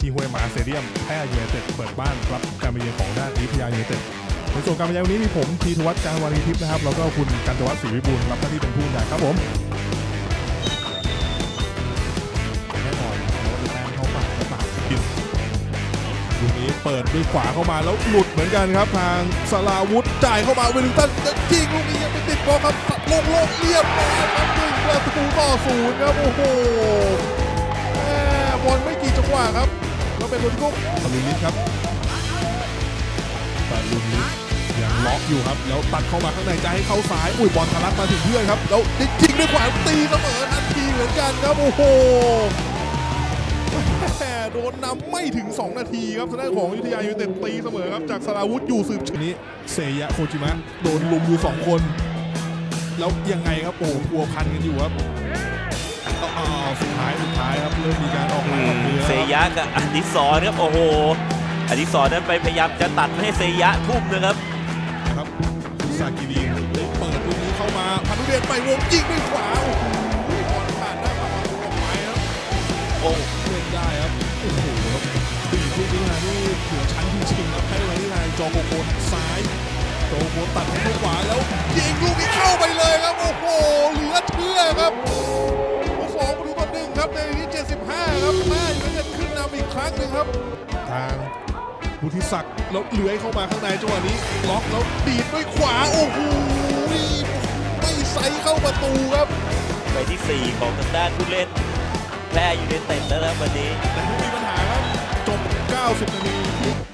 ที่ห้วยหมาสเตเดียมแพร่ยูไนเต็ดเปิดบ้านรับการมาเยือนของด้านอยุธยายูไนเต็ดในส่วนการบรรยายวันนี้มีผมทีทวัฒน์การวารีทิพย์นะครับแล้วก็คุณกันตวัฒน์ศรีวิบูลรับหน้าที่เป็นผู้บรรยายครับผมแน่นอนเราดูแต้มเข้าปากเข้าปากกินลูกนี้เปิดด้วยขวาเข้ามาแล้วหลุดเหมือนกันครับ ทางสลาวุธจ่ายเข้ามาเวลิงตันจะยิงลูกนี้ยังไม่ติดบอลครับตัดโล่งเรียบร้อยครับหนึ่งประตูต่อศูนย์ครับโอ้โห เป็นลูกบอลลูนิสครับบอลลูนิสยังล็อกอยู่ครับ แล้วตัดเข้ามาข้างในจะให้เข้าซ้าย อุ้ยบอลทะลักมาถึงเพื่อนครับ แล้วยิงด้วยขวาตีเสมอทันทีเหมือนกันครับโอ้โหแหม่โดนนำไม่ถึง 2 นาทีครับทางด้านของอยุธยายูไนเต็ดตีเสมอครับ จากสราวุธอยู่สืบชนี้เซยะโคจิมะโดนลุมอยู่ 2 คน แล้วยังไงครับโอ้โหพัวพันกันอยู่ครับอ๋อสุดท้ายสุดท้ายครับเริ่มมีการออกไม้ออก มือแล้วเซครับยะกับอดิศรครับโอ้โหอดิศรนั้นไปพยายามจะตัดไม่ให้เซยะทุ่มนะครับครับซากิรีได้เปิดลูกนี้เข้ามาพันธุเดชไปวงยิงด้วยขวาโอ้โหบอลผ่านหน้าประตูออกไปครับโอ้เล่นได้ครับโอ้โหครับปีกลูกนี้มานี่เหนือชั้นจริงๆครับให้ไว้ที่ทางจอโกโกทางซ้ายโจโกตัดให้ลูกขวาแล้วยิงลูกนี้เข้าไปเลยครับโอ้โหเหลือเชื่อครับสองประตูต่อหนึ่งครับใน ครั้งหนึ่งครับทางบุธิศักดิ์แล้วเลื้อยเข้ามาข้างในจังหวะนี้ ล็อกแล้วดีดด้วยขวา โอ้โหไม่ใส่เข้าประตูครับไปที่ 4 ของทางด้านผู้เล่นแพร่ยูไนเต็ดแล้วนะครับวันนี้แต่ไม่มีปัญหาครับ จบ 90 นาที